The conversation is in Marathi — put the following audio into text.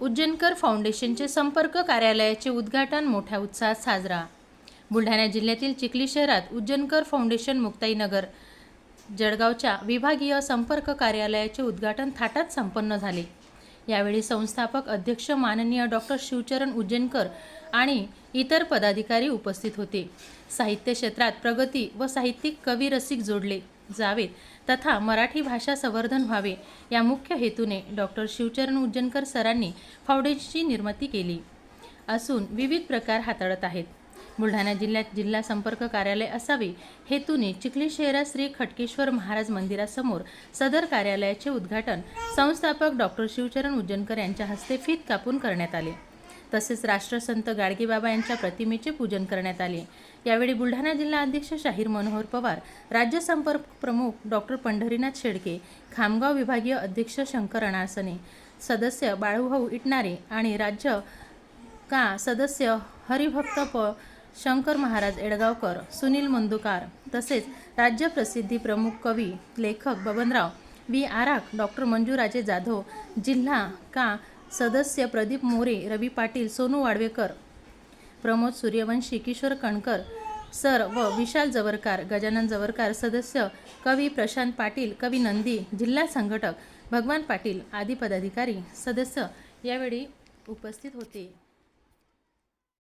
उज्जैनकर फाउंडेशनचे संपर्क कार्यालयाचे उद्घाटन मोठ्या उत्साहात साजरा. बुलढाणा जिल्ह्यातील चिखली शहरात उज्जैनकर फाउंडेशन मुक्ताईनगर जळगावच्या विभागीय संपर्क कार्यालयाचे उद्घाटन थाटात संपन्न झाले. यावेळी संस्थापक अध्यक्ष माननीय डॉक्टर शिवचरण उज्जैनकर आणि इतर पदाधिकारी उपस्थित होते. साहित्य क्षेत्रात प्रगती व साहित्यिक कवी रसिक जोडले. जावेत. तथा मराठी भाषा संवर्धन व्हावे या मुख्य हेतूने डॉक्टर शिवचरण उज्जनकर सरांनी फाउंडेशनची निर्मिती केली. असून विविध प्रकार हाताळत आहेत. बुलढाणा जिल्ह्यात जिल्हा संपर्क कार्यालय असावे हेतूने चिखली शहरात श्री खटकेश्वर महाराज मंदिरासमोर सदर कार्यालयाचे उद्घाटन संस्थापक डॉक्टर शिवचरण उज्जनकर यांच्या हस्ते फीत कापून करण्यात आले. तसेच राष्ट्रसंत गाडगेबाबा यांच्या प्रतिमेचे पूजन करण्यात आले. यावेळी बुलढाणा जिल्हा अध्यक्ष शाहीर मनोहर पवार राज्य संपर्क प्रमुख डॉक्टर पंढरीनाथ शेडके खामगाव विभागीय अध्यक्ष शंकर अणासने सदस्य बाळूभाऊ इटणारे आणि राज्य का सदस्य हरिभक्त प शंकर महाराज एडगावकर सुनील मंदुकार तसेच राज्य प्रसिद्धी प्रमुख कवी लेखक बबनराव वी आराख डॉक्टर मंजूराजे जाधव जिल्हा का सदस्य प्रदीप मोरे रवी पाटील सोनू वाडवेकर प्रमोद सूर्यवंशी किशोर कणकर सर व विशाल जवरकार गजानन जवरकार सदस्य कवी प्रशांत पाटील कवी नंदी जिल्हा संघटक भगवान पाटील आदी पदाधिकारी सदस्य यावेळी उपस्थित होते.